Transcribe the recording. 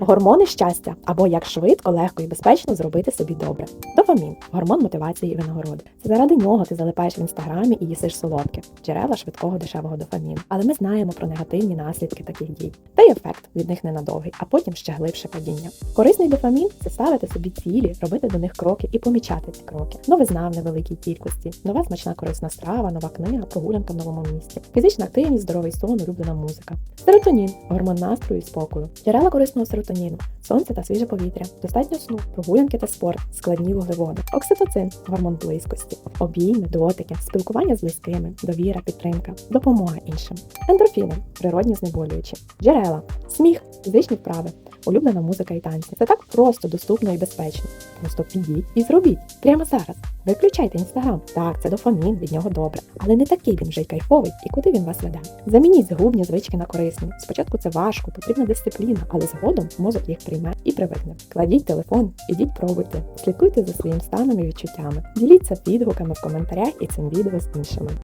Гормони щастя або як швидко, легко і безпечно зробити собі добре. Дофамін гормон мотивації і винагороди. Це заради нього ти залипаєш в інстаграмі і їсиш солодке, джерела швидкого дешевого дофаміну. Але ми знаємо про негативні наслідки таких дій. Та й ефект від них ненадовгий, а потім ще глибше падіння. Корисний дофамін це ставити собі цілі, робити до них кроки і помічати ці кроки. Новизна в невеликій кількості, нова смачна корисна страва, нова книга, прогулянка в новому місті, фізична активність, здоровий сон, улюблена музика. Серотонін гормон настрою і спокою. Джерела корисного серотоніну, сонце та свіже повітря, достатньо сну, прогулянки та спорт, складні вуглеводи. Окситоцин гормон близькості, обійми, дотики, спілкування з близькими, довіра, підтримка, допомога іншим. Ендорфіни природні знеболюючі, джерела, сміх, фізичні вправи, улюблена музика і танці. Це так просто, доступно і безпечно. Просто підіть і зробіть прямо зараз. Виключайте інстаграм. Так, це дофамін, від нього добре. Але не такий він вже й кайфовий, і куди він вас веде. Замініть згубні звички на корисні. Спочатку це важко, потрібна дисципліна, але згодом мозок їх прийме і привикне. Кладіть телефон, ідіть пробуйте, слідкуйте за своїм станом і відчуттями. Діліться відгуками в коментарях і цим відео з іншими.